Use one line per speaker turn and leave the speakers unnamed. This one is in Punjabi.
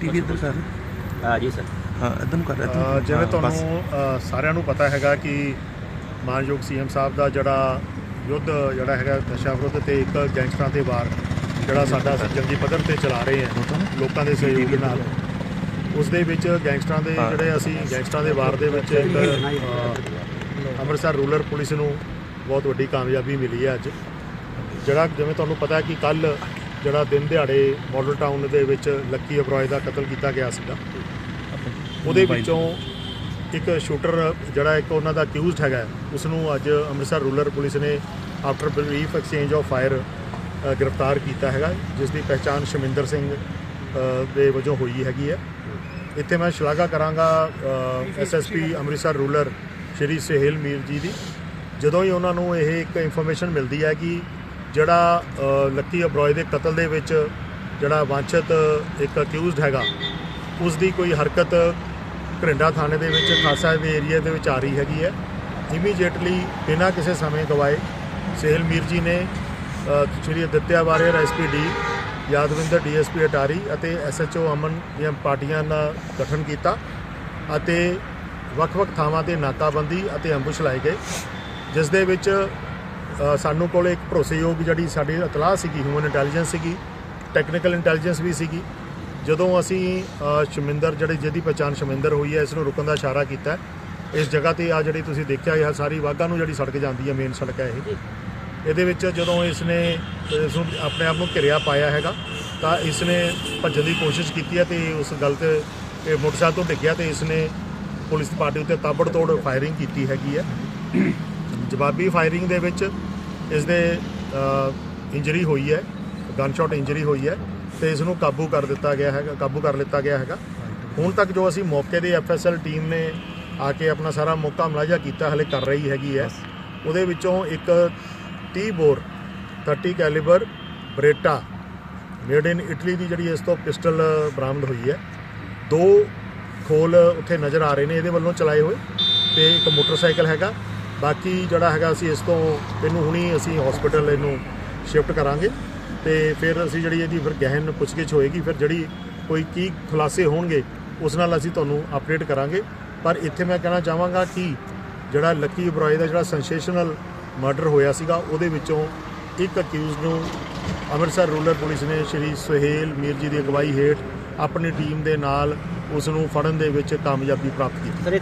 ਟੀਵੀ ਇੱਧਰ ਕਰ
ਆ ਜੀ ਸਰ।
ਹਾਂ ਇੱਧਰ ਨੂੰ ਕਰ ਇੱਧਰ ਨੂੰ।
ਅ, ਜਿਵੇਂ
ਹਾਂ, ਬਸ।
ਤੁਹਾਨੂੰ ਸਾਰਿਆਂ ਨੂੰ ਪਤਾ ਹੈਗਾ ਕਿ ਮਾਨਯੋਗ ਸੀਐਮ ਸਾਹਿਬ ਦਾ ਜਿਹੜਾ ਯੁੱਧ ਜਿਹੜਾ ਹੈਗਾ ਨਸ਼ਾ ਵਿਰੁੱਧ ਤੇ ਇੱਕ ਗੈਂਗਸਟਰਾਂ ਦੇ ਵਾਰ ਜਿਹੜਾ ਸਾਡਾ ਅਸੀਂ ਜੰਗੀ ਪੱਧਰ ਤੇ ਚਲਾ ਰਹੇ ਹਾਂ ਲੋਕਾਂ ਦੇ ਸਹਿਯੋਗ ਨਾਲ। ਉਸ ਦੇ ਵਿੱਚ ਗੈਂਗਸਟਰਾਂ ਦੇ
ਹਾਂ।
ਜਿਹੜੇ ਅਸੀਂ ਗੈਂਗਸਟਰਾਂ ਦੇ ਵਾਰ ਦੇ ਵਿੱਚ ਇੱਕ ਅੰਮ੍ਰਿਤਸਰ ਰੂਰਲ ਪੁਲਿਸ ਨੂੰ ਬਹੁਤ ਵੱਡੀ ਕਾਮਯਾਬੀ ਮਿਲੀ ਹੈ ਅੱਜ। ਜਿਹੜਾ ਜਿਵੇਂ ਤੁਹਾਨੂੰ ਪਤਾ ਹੈ ਕਿ ਕੱਲ ਜਿਹੜਾ ਦਿਨ ਦਿਹਾੜੇ ਮਾਡਲ ਟਾਊਨ ਦੇ ਵਿੱਚ ਲੱਕੀ ਅਬਰੋਏ ਦਾ ਕਤਲ ਕੀਤਾ ਗਿਆ ਸੀਗਾ। ਉਹਦੇ ਵਿੱਚੋਂ ਇੱਕ ਸ਼ੂਟਰ ਜਿਹੜਾ ਇੱਕ ਉਹਨਾਂ ਦਾ ਅਕਿਊਜ਼ਡ ਹੈਗਾ ਉਸ ਨੂੰ ਅੱਜ ਅੰਮ੍ਰਿਤਸਰ ਰੂਰਲ ਪੁਲਿਸ ਨੇ after brief exchange of fire ਗ੍ਰਿਫਤਾਰ ਕੀਤਾ ਹੈਗਾ ਜਿਸ ਦੀ ਪਹਿਚਾਣ ਸ਼ਮਿੰਦਰ ਸਿੰਘ ਦੇ ਵਜੋਂ ਹੋਈ ਹੈਗੀ ਹੈ। ਇੱਥੇ ਮੈਂ ਸ਼ਲਾਘਾ ਕਰਾਂਗਾ ਐਸਐਸਪੀ ਅੰਮ੍ਰਿਤਸਰ ਰੂਰਲ ਸ਼੍ਰੀ ਸਹਿਲ ਮੀਰ ਜੀ ਦੀ। ਜਦੋਂ ਹੀ ਉਹਨਾਂ ਨੂੰ ਇਹ ਇੱਕ ਇਨਫੋਰਮੇਸ਼ਨ ਮਿਲਦੀ ਹੈ ਕਿ ਜਿਹੜਾ ਲੱਕੀ ਅਬਰੋਏ ਦੇ ਕਤਲ ਦੇ ਵਿੱਚ ਜਿਹੜਾ ਵਾਂਛਿਤ ਇੱਕ ਅਕਿਊਜ਼ਡ ਹੈਗਾ ਉਸ ਦੀ ਕੋਈ ਹਰਕਤ ਘਰਿੰਡਾ ਥਾਣੇ ਦੇ ਵਿੱਚ ਖਾਸਾ ਦੇ ਏਰੀਆ ਦੇ ਵਿੱਚ ਆ ਰਹੀ ਹੈਗੀ ਹੈ। ਇਮੀਡੀਏਟਲੀ ਬਿਨਾਂ ਕਿਸੇ ਸਮੇਂ ਗਵਾਏ ਸਹਿਲ ਮੀਰ ਜੀ ਨੇ ਅ, ਸ਼੍ਰੀ ਅਦਿੱਤਿਆ ਵਾਰੀਅਰ ਐਸਪੀਡੀ ਯਾਦਵਿੰਦਰ ਡੀਐਸਪੀ ਅਟਾਰੀ ਅਤੇ ਐਸਐਚਓ ਅਮਨ ਦੀਆਂ ਪਾਰਟੀਆਂ ਦਾ ਗਠਨ ਕੀਤਾ ਅਤੇ ਵੱਖ-ਵੱਖ ਥਾਵਾਂ ਤੇ ਨਾਕਾਬੰਦੀ ਅਤੇ ਐਂਬੂਸ਼ ਲਾਏ ਗਏ ਜਿਸ ਦੇ ਵਿੱਚ ਸਾਨੂੰ ਕੋਲ ਇੱਕ ਭਰੋਸੇਯੋਗ ਜਿਹੜੀ ਸਾਡੀ ਇਤਲਾਹ ਸੀਗੀ ਹਿਊਮਨ ਇੰਟੈਲੀਜੈਂਸ ਸੀਗੀ ਟੈਕਨੀਕਲ ਇੰਟੈਲੀਜੈਂਸ ਵੀ ਸੀਗੀ। ਜਦੋਂ ਅਸੀਂ ਸ਼ਮਿੰਦਰ ਜਿਹੜੀ ਜਿਹਦੀ ਪਛਾਣ ਸ਼ਮਿੰਦਰ ਹੋਈ ਹੈ ਇਸ ਨੂੰ ਰੁਕਣ ਦਾ ਇਸ਼ਾਰਾ ਕੀਤਾ ਇਸ ਜਗ੍ਹਾ ਤੇ ਆ ਜਿਹੜੀ ਤੁਸੀਂ ਦੇਖਿਆ ਇਹ ਸਾਰੀ ਵਾਗਾ ਨੂੰ ਜਿਹੜੀ ਸੜਕ ਜਾਂਦੀ ਹੈ ਮੇਨ ਸੜਕ ਹੈ ਇਹ। ਇਹਦੇ ਵਿੱਚ ਜਦੋਂ ਇਸ ਨੇ ਇਸ ਨੂੰ ਆਪਣੇ ਆਪ ਨੂੰ ਘਿਰਿਆ ਪਾਇਆ ਹੈਗਾ ਤਾਂ ਇਸ ਨੇ ਭੱਜਣ ਦੀ ਕੋਸ਼ਿਸ਼ ਕੀਤੀ ਹੈ ਤੇ ਉਸ ਗੱਲ ਤੇ ਇਹ ਮੋਟਰਸਾਈਕਲ ਤੋਂ ਡਿੱਗਿਆ ਤੇ ਇਸ ਨੇ ਪੁਲਿਸ ਪਾਰਟੀ ਉੱਤੇ ਤਾਬੜਤੋੜ ਫਾਇਰਿੰਗ ਕੀਤੀ ਹੈਗੀ ਹੈ। ਜਵਾਬੀ ਫਾਇਰਿੰਗ ਦੇ ਵਿੱਚ ਇਸ ਦੇ ਇੰਜਰੀ ਹੋਈ ਹੈ ਗਨ ਸ਼ਾਟ ਇੰਜਰੀ ਹੋਈ ਹੈ ਤੇ ਇਸ ਨੂੰ ਕਾਬੂ ਕਰ ਦਿੱਤਾ ਗਿਆ ਹੈਗਾ, ਕਾਬੂ ਕਰ ਲਿੱਤਾ ਗਿਆ ਹੈਗਾ। ਹੁਣ ਤੱਕ ਜੋ ਅਸੀਂ ਮੌਕੇ ਦੇ ਐਫਐਸਐਲ ਟੀਮ ਨੇ ਆ ਕੇ ਆਪਣਾ ਸਾਰਾ ਮੌਕਾ ਮੁਲਾਜ਼ਾ ਕੀਤਾ, ਹਲੇ ਕਰ ਰਹੀ ਹੈਗੀ ਹੈ। ਉਹਦੇ ਵਿੱਚੋਂ ਇੱਕ 30 bore 30 calibre Beretta made in Italy ਦੀ ਜਿਹੜੀ ਇਸ ਤੋਂ ਪਿਸਟਲ ਬਰਾਮਦ ਹੋਈ ਹੈ। ਦੋ ਖੋਲ ਉੱਥੇ ਨਜ਼ਰ ਆ ਰਹੇ ਨੇ, ਇਹਦੇ ਵੱਲੋਂ ਚਲਾਏ ਹੋਏ ਤੇ ਇੱਕ ਮੋਟਰਸਾਈਕਲ ਹੈਗਾ। ਬਾਕੀ ਜਿਹੜਾ ਹੈਗਾ ਅਸੀਂ ਇਸ ਤੋਂ ਇਹਨੂੰ ਹੁਣੀ ਅਸੀਂ ਹਸਪੀਟਲ ਇਹਨੂੰ ਸ਼ਿਫਟ ਕਰਾਂਗੇ ਤੇ ਫਿਰ ਅਸੀਂ ਜਿਹੜੀ ਇਹਦੀ ਫਿਰ ਗਹਿਨ ਪੁੱਛਗਿੱਛ ਹੋਏਗੀ, ਫਿਰ ਜਿਹੜੀ ਕੋਈ ਕੀ ਖੁਲਾਸੇ ਹੋਣਗੇ, ਉਸ ਨਾਲ ਅਸੀਂ ਤੁਹਾਨੂੰ ਅਪਡੇਟ ਕਰਾਂਗੇ। ਪਰ ਇੱਥੇ ਮੈਂ ਕਹਿਣਾ ਚਾਹਾਂਗਾ ਕਿ ਜਿਹੜਾ ਲੱਕੀ ਬਰਾਏ ਦਾ ਜਿਹੜਾ ਸੈਂਸੇਸ਼ਨਲ ਮਰਡਰ ਹੋਇਆ ਸੀਗਾ, ਉਹਦੇ ਵਿੱਚੋਂ ਇੱਕ ਅਕਿਊਜ਼ ਨੂੰ ਅੰਮ੍ਰਿਤਸਰ ਰੂਰਲ ਪੁਲਿਸ ਨੇ ਸ਼੍ਰੀ ਸੁਹੇਲ ਮੀਰ ਜੀ ਦੀ ਅਗਵਾਈ ਹੇਠ ਆਪਣੀ ਟੀਮ ਦੇ ਨਾਲ ਉਸ ਨੂੰ ਫੜਨ ਦੇ ਵਿੱਚ ਕਾਮਯਾਬੀ ਪ੍ਰਾਪਤ ਕੀਤੀ।